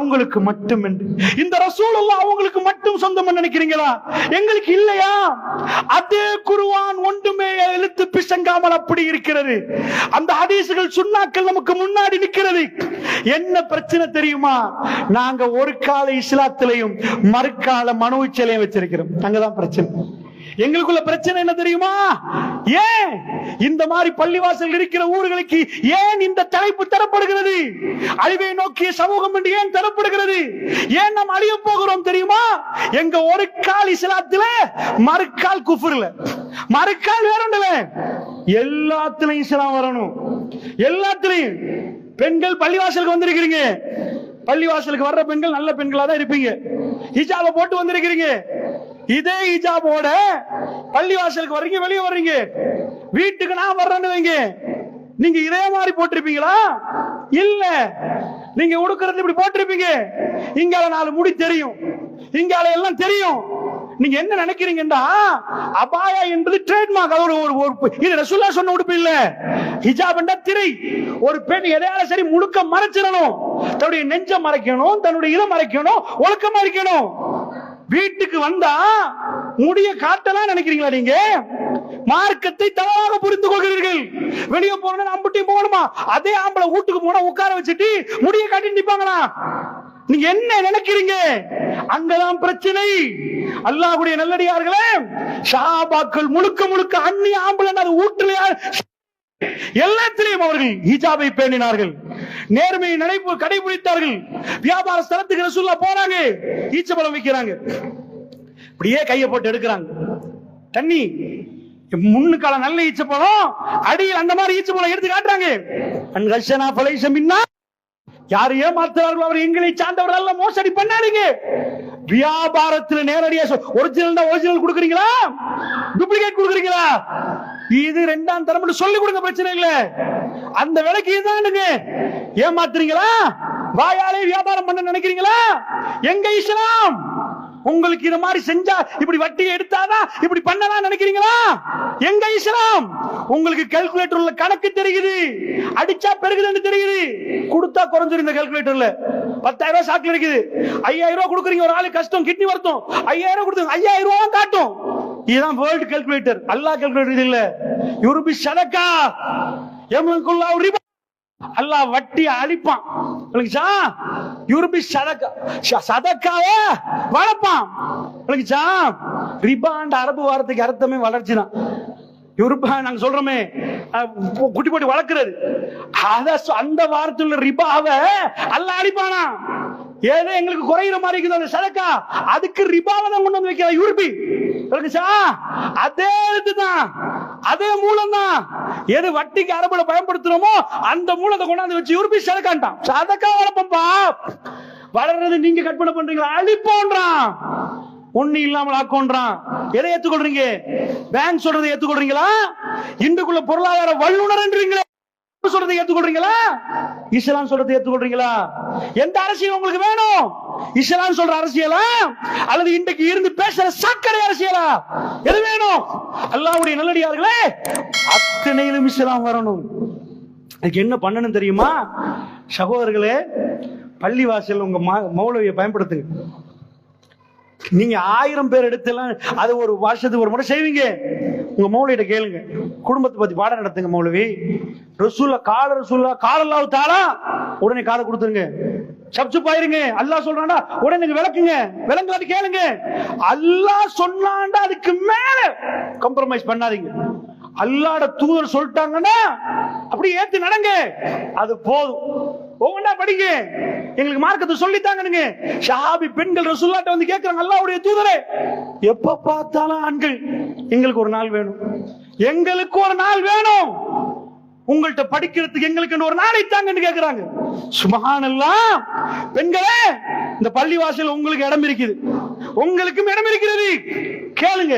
அவங்களுக்கு மட்டும் என்று இந்த ரசூல் அவங்களுக்கு மட்டும் சொந்தம் நினைக்கிறீங்களா? எங்களுக்கு இல்லையா? அதே குருவான் ஒன்றுமே எழுத்து பிசங்காமல் அப்படி இருக்கிறது. அந்த ஹதீசுகள் சுண்ணாக்கள் நமக்கு முன்னாடி நிற்கிறது. என்ன பிரச்சனை தெரியுமா? நாங்க ஒரு கால இஸ்லாத்திலையும் மறுக்கால மனோ சிலையும் வச்சிருக்கிறோம். அங்கதான் பிரச்சனை. எங்களுக்குள்ள பிரச்சனை என்ன தெரியுமா? ஏன் இந்த மாதிரி பள்ளிவாசல் இருக்கிற ஊர்களுக்கு ஏன் இந்த தலைப்பு தரப்படுகிறது? அழிவை நோக்கிய சமூகம் என்று ஏன் தரப்படுகிறது? ஏன் நாம் அழிய போகிறோம் தெரியுமா? எங்க ஒரு கால் இஸ்லாத்துல மறுக்கால் குஃபுர்ல. மறுக்கால் வேற எல்லாத்துலயும் இஸ்லாம் வரணும். எல்லாத்துலயும். பெண்கள் பள்ளிவாசலுக்கு வந்திருக்கிறீங்க. பள்ளிவாசலுக்கு வர்ற பெண்கள் நல்ல பெண்களா தான் இருப்பீங்க. ஹிஜாப போட்டு வந்திருக்கிறீங்க. இதே ஹிஜாபோட பள்ளிவாசலுக்கு வர்றீங்க வெளியே வர்றீங்க. வீட்டுக்கு நான் வர்றேன்னு வைங்க. நீங்க இதே மாதிரி போட்டிருப்பீங்களா? இல்ல. நீங்க உடுக்கிறது இப்படி போட்டிருப்பீங்க. இங்கால நாலு முடி தெரியும். இங்கால எல்லாம் தெரியும். நீங்க என்ன நினைக்கிறீங்கன்னா அபாயா என்பது ட்ரேட்மார்க் அது ஒரு இது ரசூல்லா சொன்ன உடுப்பு இல்ல. ஹிஜாப் திரை. ஒரு பெண் எதையால சரி முழுக்க மறைச்சிடணும். தன்னுடைய நெஞ்ச மறைக்கணும் தன்னுடைய இதை மறைக்கணும் ஒழுக்க மறைக்கணும் வீட்டுக்கு வந்தா முடிய காட்டலாம் நினைக்கிறீங்களா நீங்க? மார்க்கத்தை தவறாக புரிந்து கொள்கிறீர்கள். வெளியே போனா அம்புட்டி போகணுமா? அதே ஆம்பளை வீட்டுக்கு போனா உட்கார வச்சுட்டு முடிய காட்டி நிப்பாங்களா? நீங்க என்ன நினைக்கிறீங்க? அங்கதான் பிரச்சனை. அல்லாஹ்வுடைய நல்லடியார்களே ஷாபாக்கள் முழுக்க முழுக்க அந்நிய ஆம்பளை அது வீட்டுல எல்லாத்திலையும் அவர்கள் ஹிஜாபை பேணினார்கள். நேர்மையை நடைபு கடைபிடித்தார்கள். வியாபார ஸ்தலத்துக்கு ரசூல்லா போறாங்க. ஈச்சபலம் வைக்கிறாங்க இப்படியே கையை போட்டு எடுக்கிறாங்க. தண்ணி முன்னுக்கால நல்ல ஈச்சப்பழம் அடியில் அந்த மாதிரி ஈச்சப்பழம் எடுத்து காட்டுறாங்க. அன் பலைசமின்னா யார் ஏமாத்துறார்களோ அவர் எங்களை சார்ந்தவர் அல்ல மோசடி பண்ணாருங்க வியாபாரத்துல நேரடியா ஒரிஜினல் ஒரிஜினல் கொடுக்குறீங்களா? டூப்ளிகேட் கொடுக்குறீங்களா? இது ரெண்டாம் தரம் சொல்லி கொடுங்க பிரச்சனை இல்ல. அந்த விலைக்கு இதுதானுங்க ஏமாத்துறீங்களா? வாயாலே வியாபாரம் பண்ண நினைக்கிறீங்களா? எங்க இஸ்லாம்? உங்களுக்கு இது மாதிரி செஞ்சா இப்படி வட்டி எடுத்தாதான் இப்படி பண்ணலாம் நினைக்கிறீங்களா? எங்க இஸ்லாம்? உங்களுக்கு கால்குலேட்டர் உள்ள கணக்கு தெரியுது. அடிச்சா பெருகுதுன்னு தெரியுது. கொடுத்தா குறைஞ்சிரும் இந்த கால்குலேட்டர்ல பத்தாயிரம் ரூபாய் சாக்கு இருக்குது. ஐயாயிரம் ரூபாய் கொடுக்குறீங்க ஒரு ஆளு கஷ்டம் கிட்னி வருத்தம். ஐயாயிரம் கொடுத்து ஐயாயிரம் ரூபாய் காட்டும். இதுதான் வேர்ல்ட் கால்குலேட்டர் அல்லாஹ் கால்குலேட்டர் இது இல்ல. யூரோபி சதக்கா எமனுக்குள்ள ரிபா. அல்லாஹ் வட்டி அழிப்பான். விளங்குச்சா யூரோபி சதக்கா சதக்காவ வளர்ப்பான். விளங்குச்சா ரிபாண்ட அரபு வாரத்துக்கு அர்த்தமே வளர்ச்சி தான். யூரோப்பா நாங்க சொல்றோமே குட்டி போட்டு வளர்க்கிறது. அத சொ- அந்த வாரத்துல ரிபாவை அல்லாஹ் அழிப்பானா? ஏதோ எங்களுக்கு குறையிற மாதிரி இருக்குது அந்த சரக்கா. அதுக்கு ரிபாவை தான் கொண்டு வந்து வைக்கிற யூரோப்பி அதே இதுதான் அதே மூலம் தான். எது வட்டிக்கு அரபுல பயன்படுத்துறோமோ அந்த மூலத்தை கொண்டாந்து வச்சு யூரோப்பி சதக்கான்ட்டான் சதக்கா வளர்ப்பப்பா வளர்றது நீங்க கற்பனை பண்றீங்களா? அழிப்போன்றான். ஒண்ணு இல்லாமல் ஆக்கோன்றான் எதை ஏத்துக்கொள்றீங்க? பேங்க் சொல்றதை ஏத்துக்கொள்றீங்களா? இன்றைக்குள்ள பொருளாதார வல்லுநர்ன்றீங்களே சொல்றதை ஏத்துக்கொள்றீங்களா? இஸ்லாம் சொல்றதை ஏத்துக்கொள்றீங்களா? எந்த அரசியல் உங்களுக்கு வேணும்? இஸ்லாம் சொல்ற அரசியலா? அல்லது இன்றைக்கு இருந்து பேசுற சர்க்கரை அரசியலா? எது வேணும்? அல்லாவுடைய நல்லடியார்களே அத்தனையிலும் இஸ்லாம் வரணும். அதுக்கு என்ன பண்ணணும் தெரியுமா? சகோதரர்களே பள்ளிவாசல் உங்க மௌலவியை பயன்படுத்துங்க. நீங்க ஆயிரம் பேர் எடுத்தெல்லாம் அது ஒரு வருஷத்துக்கு ஒரு முறை செய்வீங்க. உங்க மௌலிகிட்ட கேளுங்க. குடும்பத்தை பத்தி பாடம் நடத்துங்க மௌலவி. ரசூல்லா கால ரசூல்லா காலல்லாவு தாளா உடனே காதை கொடுத்துருங்க. சப்சு பாயிருங்க. அல்லாஹ் சொல்றாண்டா உடனே விளக்குங்க. விளங்காட்டி கேளுங்க. அல்லாஹ் சொன்னாண்டா அதுக்கு மேல காம்ப்ரமைஸ் பண்ணாதீங்க. அல்லாட தூதர் சொல்லிட்டாங்கன்னா அப்படி ஏத்து நடங்க. அது போதும். ஒவ்வொன்றா படிங்க. எங்களுக்கு மார்க்கத்தை சொல்லித்தாங்கனுங்க ஷாபி பெண்கள் ரசுல்லாட்ட வந்து கேட்கிறாங்க அல்லாவுடைய தூதரே. எப்ப பார்த்தாலும் ஆண்கள் எங்களுக்கு ஒரு நாள் வேணும். எங்களுக்கு ஒரு நாள் வேணும். உங்கள்ட்ட படிக்கிறதுக்கு எங்களுக்கு ஒரு நாளை தாங்கன்னு கேக்குறாங்க. சுபஹானல்லாஹ் பெண்களே இந்த பள்ளிவாசல் உங்களுக்கு இடம் இருக்குது. உங்களுக்கும் இடம் இருக்கிறது. கேளுங்க.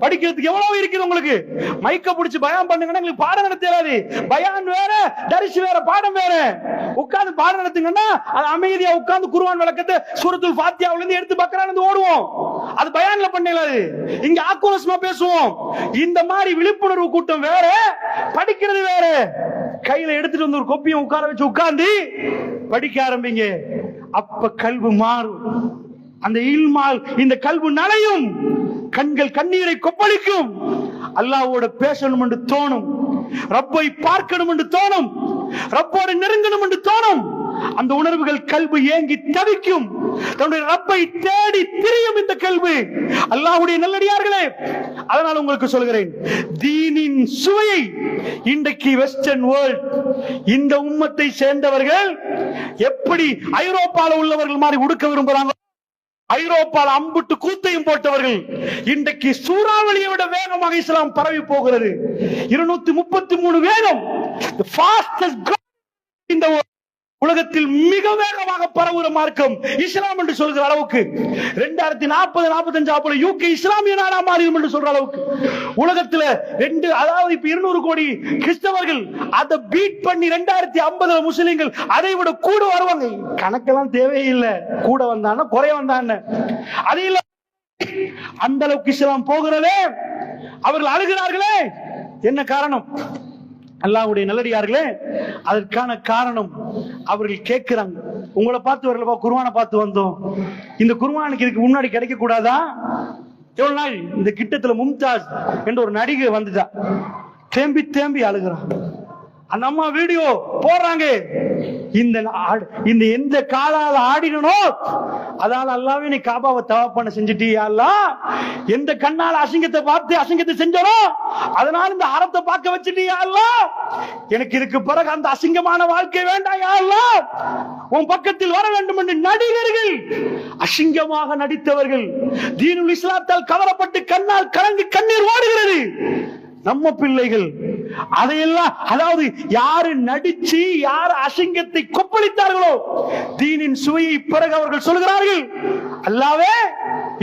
படிக்கிறதுக்கு எவ்வளவு இருக்குது உங்களுக்கு? மைக்க பிடிச்சி பயம் பண்ணுங்கன்னா எங்களுக்கு பாடம் நடத்தாது பயான் வேற தரிசி வேற பாடம் வேற. உட்கார்ந்து பாடம் நடத்துங்கன்னா அது அமைதியா உட்கார்ந்து குருவான் விளக்கத்தை சூரத்துல் பாத்தியாவில இருந்து எடுத்து பக்கரானது ஓடுவோம். அது பயான்ல பண்ணலாது இங்க ஆக்ரோஷமா பேசுவோம். இந்த மாதிரி விழிப்புணர்வு கூட்டம் வேற படிக்கிறது வேற. கையில எடுத்துட்டு வந்து ஒரு கொப்பியும் உட்கார வச்சு உட்கார்ந்து படிக்க ஆரம்பிங்க. அப்ப கல்வி மாறும். அந்த இல்மால் இந்த கல்வி நனையும். கண்கள் கண்ணீரை கொப்பளிக்கும். அல்லாவோட பேசணும் என்று தோணும். ரப்பை பார்க்கணும் என்று தோணும். ரப்போடு நெருங்கணும் என்று தோணும். அந்த உணர்வுகள் கல்வி ஏங்கி தவிக்கும். தன்னுடைய ரப்பை தேடி திரியும் இந்த கல்வி அல்லாஹ்வுடைய நல்லடியார்களே அதனால் உங்களுக்கு சொல்கிறேன். தீனின் சுவையை இன்றைக்கு வெஸ்டர்ன் வேர்ல்ட் இந்த உம்மத்தை சேர்ந்தவர்கள் எப்படி ஐரோப்பாவில் உள்ளவர்கள் மாதிரி உடுக்க விரும்புறாங்க ஐரோப்பாவில் அம்புட்டு கூத்தையும் போட்டவர்கள் இன்றைக்கு சூறாவளியை விட வேகமாக இஸ்லாம் பரவி போகிறது. இருநூத்தி முப்பத்தி மூணு வேகம். இந்த உலகத்தில் மிக வேகமாக பரவுகிற மார்க்கம் இஸ்லாம் என்று சொல்கிற அளவுக்கு. ரெண்டாயிரத்தி நாற்பது நாற்பத்தஞ்சு அப்போ யூகே இஸ்லாமிய நாடா மாறிடும் என்று சொல்ற அளவுக்கு. உலகத்துல ரெண்டு அதாவது இப்ப இருநூறு கோடி கிறிஸ்தவர்கள் அதை பீட் பண்ணி ரெண்டாயிரத்தி ஐம்பதுல முஸ்லீம்கள் அதை விட கூட வருவாங்க. கணக்கெல்லாம் தேவையில்லை. கூட வந்தான குறைய வந்தான அது இல்ல. அந்த அளவுக்கு இஸ்லாம் போகிறதே. அவர்கள் அழுகிறார்களே. என்ன காரணம்? அல்லாவுடைய நல்லடியார்களே அதற்கான காரணம் அவர்கள் கேட்கிறாங்க. உங்களை பார்த்து வரலப்பா குருவானை பார்த்து வந்தோம். இந்த குருவானுக்கு இதுக்கு முன்னாடி கிடைக்க கூடாதா எவ்வளவு நாள்? இந்த கிட்டத்துல மும்தாஜ் என்ற ஒரு நடிகை வந்துட்டா. தேம்பி தேம்பி அழுகிறான் அந்த அம்மா வீடியோ போடுறாங்க. இந்த இந்த எந்த காலால ஆடினோ அதால அல்லாவே நீ காபாவை தவா பண்ண செஞ்சுட்டியா அல்லாஹ் எந்த கண்ணால அசிங்கத்தை பார்த்து அசிங்கத்தை செஞ்சனோ அதனால இந்த அறத்தை பார்க்க வச்சுட்டியா அல்லாஹ் எனக்கு இதுக்கு பிறகு அந்த அசிங்கமான வாழ்க்கை வேண்டாம் யா உன் பக்கத்தில் வர வேண்டும் என்று நடிகர்கள் அசிங்கமாக நடித்தவர்கள் தீனுல் இஸ்லாத்தால் கவரப்பட்டு கண்ணால் கலங்கி கண்ணீர் ஓடுகிறது. நம்ம பிள்ளைகள் அதையெல்லாம் அதாவது யாரு நடிச்சு யார் அசிங்கத்தை கொப்பளித்தார்களோ தீனின் சுவையை பிறகு அவர்கள் சொல்கிறார்கள். அல்லாவே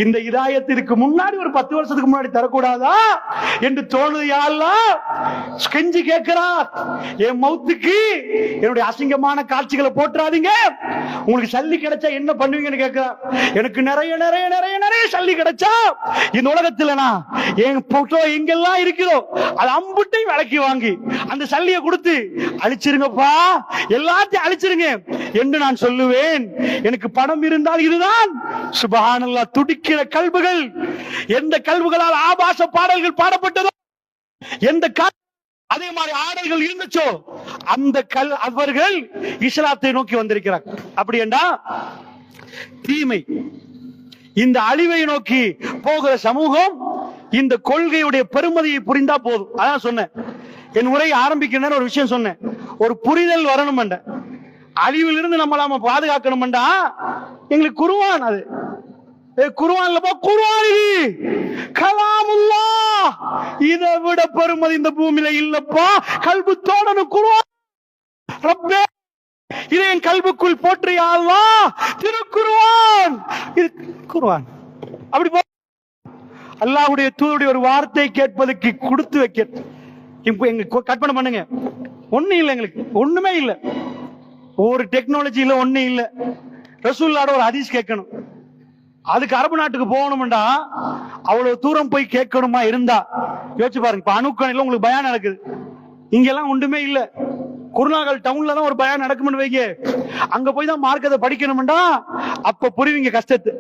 இந்த இதாயத்திற்கு முன்னாடி ஒரு பத்து வருஷத்துக்கு முன்னாடி தரக்கூடாதா என்று தோணுது யாரெல்லாம் கெஞ்சி கேட்கிறார். என் மௌத்துக்கு என்னுடைய அசிங்கமான காட்சிகளை போட்டுறாதீங்க உங்களுக்கு சல்லி கிடைச்சா என்ன பண்ணுவீங்கன்னு கேட்கிறார். எனக்கு நிறைய நிறைய நிறைய நிறைய சல்லி கிடைச்சா இந்த உலகத்துலனா என் போட்டோ எங்கெல்லாம் இருக்கிறோ அது அம்புட்டையும் விளக்கி வாங்கி அந்த சல்லியை கொடுத்து அழிச்சிருங்கப்பா. எல்லாத்தையும் அழிச்சிருங்க என்று நான் சொல்லுவேன். எனக்கு பணம் இருந்தால் இதுதான். சுபஹானல்லா இருக்கிற கல்வுகள் எந்த கல்வுகளால் ஆபாச பாடல்கள் பாடப்பட்டதோ எந்த அதே மாதிரி ஆடல்கள் இருந்துச்சோ அந்த கல் அவர்கள் இஸ்லாத்தை நோக்கி வந்திருக்கிறார். அப்படி என்றா தீமை. இந்த அழிவை நோக்கி போகிற சமூகம் இந்த கொள்கையுடைய பெருமதியை புரிந்தா போதும். அதான் சொன்னேன். என் உரையை ஆரம்பிக்கிற ஒரு விஷயம் சொன்னேன். ஒரு புரிதல் வரணும் அழிவிலிருந்து இருந்து நாம பாதுகாக்கணும்டா எங்களுக்கு குருவான் அது ஏ, குர்ஆன். குருவானி கலாமுல்லா இதை விட பெருமதி இந்த பூமியில இல்லப்பா. கல்பு தோடணும் குருவான் ரப்பே. இதை என் கல்புக்குள் போற்றியா திருக்குருவான் திருக்குர்ஆன் இது அப்படி போ. தூருடைய ஒரு வார்த்தை கேட்பதற்கு கொடுத்து வைக்க இப்போ எங்க கொ- கற்பனை பண்ணுங்க. ஒண்ணும் இல்லை எங்களுக்கு. ஒண்ணுமே இல்லை. ஒரு டெக்னாலஜியில ஒண்ணு இல்ல. ரசூல்லாட ஒரு ஹதீஸ் கேட்கணும். அதுக்கு அரபு நாட்டுக்கு போகணும்டா. அவ்வளவு தூரம் போய் கேட்கணுமா இருந்தா? யோசிச்சு பாருங்க இப்ப அணுக்கணையில உங்களுக்கு பயம் நடக்குது. இங்கெல்லாம் ஒன்றுமே இல்ல. குருநாகல் டவுன்ல தான் ஒரு பயம் நடக்கும்னு வைங்க. அங்க போய் தான் மார்க்கத்தை படிக்கணும்டா. அப்ப புரிவிங்க கஷ்டத்தை.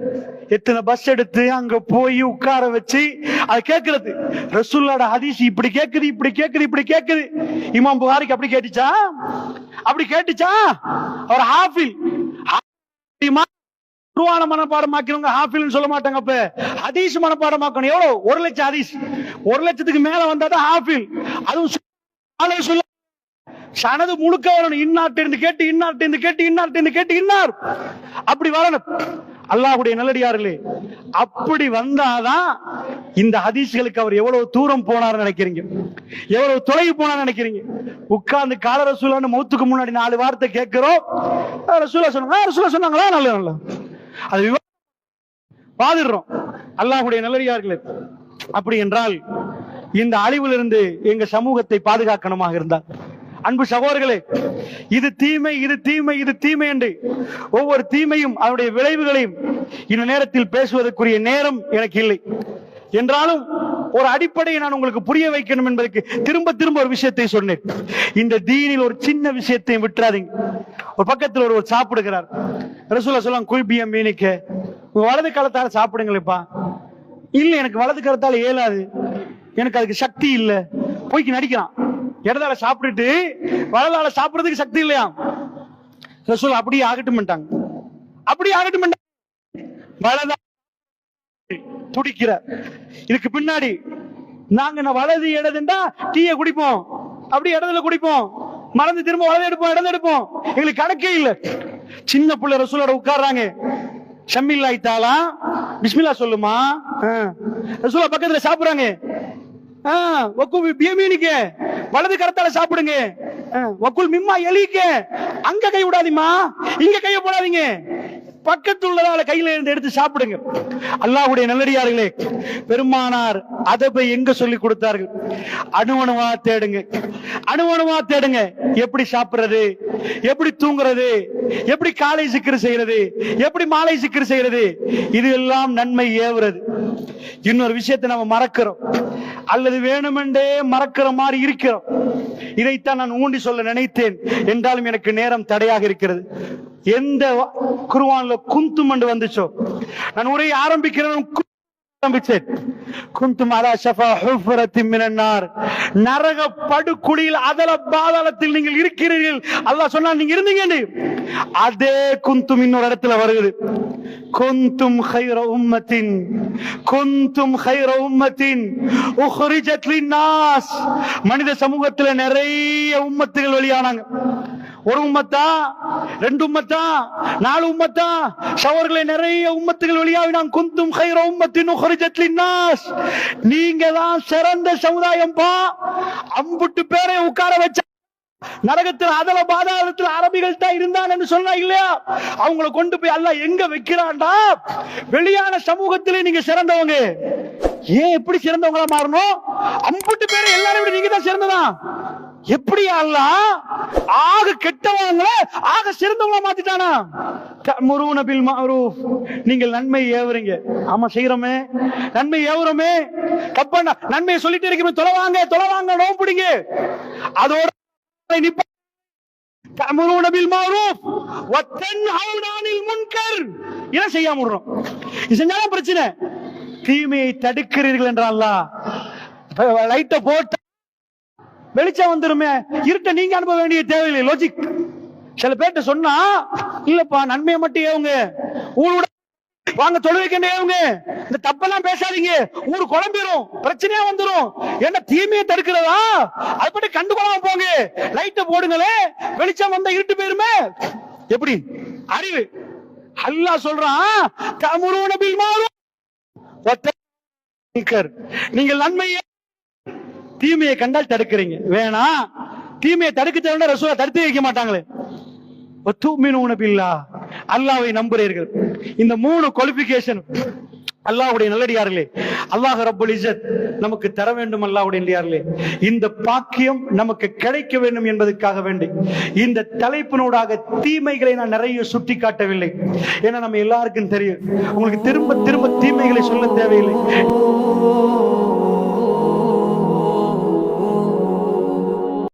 எத்தனை பஸ் எடுத்து அங்க போய் உட்கார வச்சு அது கேட்கறது. ரசூல்லாட ஹதீஸ் இப்படி கேக்குது இப்படி கேக்குது இப்படி கேக்குது இமாம் புகாரிக்கு அப்படி கேட்டுச்சா? அப்படி கேட்டுச்சா? அவர் ஹாஃபில். குருவான மனப்பாடமாக்கிறவங்க ஹாஃபில்னு சொல்ல மாட்டாங்க அப்ப. ஹதீஸ் மனப்பாடமாக்கணும். எவ்வளவு? ஒரு லட்சம் ஹதீஸ். ஒரு லட்சத்துக்கு மேல வந்தாதான் ஹாஃபில். அதுவும் சொல்ல. சனது முழுக்க வரணும். இன்னாட்டு இருந்து கேட்டு இன்னாட்டு இருந்து கேட்டு இன்னாட்டு இருந்து கேட்டு இன்னார். அப்படி வரணும். அல்லாஹுடைய நல்லடியார்களே அப்படி வந்தாதான் இந்த ஹதீஸ்களுக்கு அவர் எவ்வளவு தூரம் போனார் நினைக்கிறீங்க? எவ்வளவு தொலைவு போனார் நினைக்கிறீங்க? உட்கார்ந்து கால ரசூலான்னு மௌத்துக்கு முன்னாடி நாலு வார்த்தை கேட்கிறோம். ரசூலா சொன்னாங்க. ரசூலா சொன்னாங்களா? நல்ல நல்ல. அது விவா- வாதிடுறோம். அல்லாஹ்வுடைய நல்லடியார்களே அப்படி என்றால் இந்த அழிவிலிருந்து எங்க சமூகத்தை பாதுகாக்கணுமாக இருந்தால். அன்பு சகோதரர்களே இது தீமை இது தீமை இது தீமை என்று ஒவ்வொரு தீமையும் அதனுடைய விளைவுகளையும் இந்த நேரத்தில் பேசுவதற்குரிய நேரம் எனக்கு இல்லை. என்றாலும் ஒரு அடிப்படையை நான் உங்களுக்கு புரிய வைக்கணும் என்பதற்கு திரும்ப திரும்ப ஒரு விஷயத்தை சொன்னேன். இந்த தீனில் ஒரு சின்ன விஷயத்தையும் விட்டுறாதீங்க. ஒரு பக்கத்தில் ஒருவர் சாப்பிடுகிறார். ரசூலா சொல்லலாம் குல்பியம் மீனிக்க உங்க வலது காலத்தால சாப்பிடுங்களேப்பா. இல்ல எனக்கு வலது காலத்தால ஏலாது எனக்கு அதுக்கு சக்தி இல்ல. போய்க்கு நடிக்கிறான். இடதால சாப்பிட்டுட்டு வலதால சாப்பிடுறதுக்கு சக்தி இல்லையா? ரசூல் அப்படியே ஆகட்டும் அப்படியே ஆகட்டும் வலதா துடிக்கிற. இதுக்கு பின்னாடி நாங்க வலது இடதுண்டா டீய குடிப்போம். அப்படி இடத்துல குடிப்போம். மறந்து திரும்ப வலது எடுப்போம் இடது எடுப்போம். எங்களுக்கு கணக்கே இல்ல. சின்ன பிள்ளை ரசூலோட உட்கார்றாங்க. ஷம்மில்லா இத்தாலா பிஸ்மில்லா சொல்லுமா? ரசூலா பக்கத்துல சாப்பிடுறாங்க. ஆ, பியமீனிக்க. வலது கரத்தால சாப்பிடுங்க. ஆ, வக்குல் மிம்மா எலிக்க. அங்க கை விடாதீமா இங்க கைய போடாதீங்க. பக்கத்துள்ளதால கையில இருந்து எடுத்து சாப்பிடுங்க. அல்லாஹ்வுடைய நல்லடியார்களே பெருமானார் அதபை எங்க சொல்லி கொடுத்தார்கள்? அணுவணுவா தேடுங்க. அணுவணுவா தேடுங்க. எப்படி சாப்பிடுறது? எப்படி தூங்குறது? எப்படி காலை சிக்கர் செய்யறது? எப்படி மாலை சிக்கர் செய்யறது? இது எல்லாம் நன்மை ஏவுறது. இன்னொரு விஷயத்தை நம்ம மறக்கிறோம். அல்லது வேணுமென்றே மறக்கிற மாதிரி இருக்கிறோம். இதைத்தான் நான் ஊண்டி சொல்ல நினைத்தேன். என்றாலும் எனக்கு நேரம் தடையாக இருக்கிறது. எந்த குருவான்ல குந்தும் வந்துச்சோ? நான் உரையை ஆரம்பிக்கிறேன் ஆரம்பிச்சேன். குந்தும் அதல பாதாளத்தில் நீங்கள் இருக்கிறீர்கள். அல்லாஹ் சொன்னா நீங்க இருந்தீங்க அதே குந்தும் இன்னொரு இடத்துல வருது. குந்தும் ஹைர உம்மத்தின் குந்தும் ஹைர உம்மத்தின் உஹ்ரிஜத் லின்னாஸ். மனித சமூகத்துல நிறைய உம்மத்துகள் வெளியானாங்க. ஒரு உம்மத்தா? ரெண்டு உம்மத்தா? நாலு உம்மத்தா? சவர்களை நிறைய உம்மத்துகள் வழியாக நான் குந்தும் ஹைர உம்மத்தின் ஹரிஜத்லின்னாஸ் நீங்க தான் சிறந்த சமுதாயம்பா. அம்புட்டு பேரை உட்கார வச்ச நரகத்தில் அதல பாதாளத்தில் அரபிகள் தான் இருந்தான் என்று சொன்னா இல்லையா? அவங்களை கொண்டு போய் அல்ல எங்க வைக்கிறான்டா? வெளியான சமூகத்திலே நீங்க சிறந்தவங்க. ஏன் எப்படி சிறந்தவங்களா மாறணும்? அம்புட்டு பேரை எல்லாரும் நீங்க தான் சிறந்ததான் எப்படி அல்லாஹ் ஆக கெட்டவங்கள ஆக சிறந்தவங்களா மாத்திட்டானா? முருவன பில் மாரூஃப் நீங்கள் நன்மை ஏவுறீங்க. ஆமா செய்யறோமே நன்மை ஏவுறோமே. தப்பண்ணா நன்மையை சொல்லிட்டு இருக்கிற தொலைவாங்க தொலைவாங்க நோம்பிடுங்க அதோட தமுருன பில் மாரூஃப் வத்தன்ஹவுன அனில் முன்கர். என்ன செய்யாம விடுறோம். இது செஞ்சாலும் பிரச்சனை. தீமையை தடுக்கிறீர்கள் என்றால் லைட்டை போட்ட வெளிச்சம் வந்துருமே. இருட்ட நீங்க அனுப்ப வேண்டிய தேவையில்லை லாஜிக் சில பேர்ட்ட சொன்னா இல்லப்பா நன்மையை மட்டும் ஏவுங்க. ஊரோட வாங்க தொழுவைக்கண்டே ஏவுங்க. இந்த தப்பெல்லாம் பேசாதீங்க. ஊர் குழம்பிரும் பிரச்சனையா வந்துரும். என்ன தீமையை தடுக்கிறதா? அது பற்றி கண்டுகொள்ளாம போங்க. லைட்ட போடுங்களே. வெளிச்சம் வந்தா இருட்டு போயிருமே. எப்படி? அறிவு. அல்லாஹ் சொல்றான் தமிழ் உணவில் மாறும் நீங்கள் நன்மையை தீமையை கண்டால் தடுக்கிறீங்க. வேணாம் தீமையை தடுக்க ரசூலா தடுத்து வைக்க மாட்டாங்களே. அல்லாவை நம்புறீர்கள். இந்த மூணு குவாலிபிகேஷன் அல்லாஹ்வுடைய நல்லடியார்களே அல்லாஹ் ரபுல் இசத் நமக்கு தர வேண்டும் அல்லாவுடைய நல்லடியார்களே. இந்த பாக்கியம் நமக்கு கிடைக்க வேண்டும் என்பதற்காக வேண்டி இந்த தலைப்பினூடாக தீமைகளை நான் நிறைய சுட்டி காட்டவில்லை ஏன்னா நம்ம எல்லாருக்கும் தெரியும். உங்களுக்கு திரும்ப திரும்ப தீமைகளை சொல்ல தேவையில்லை.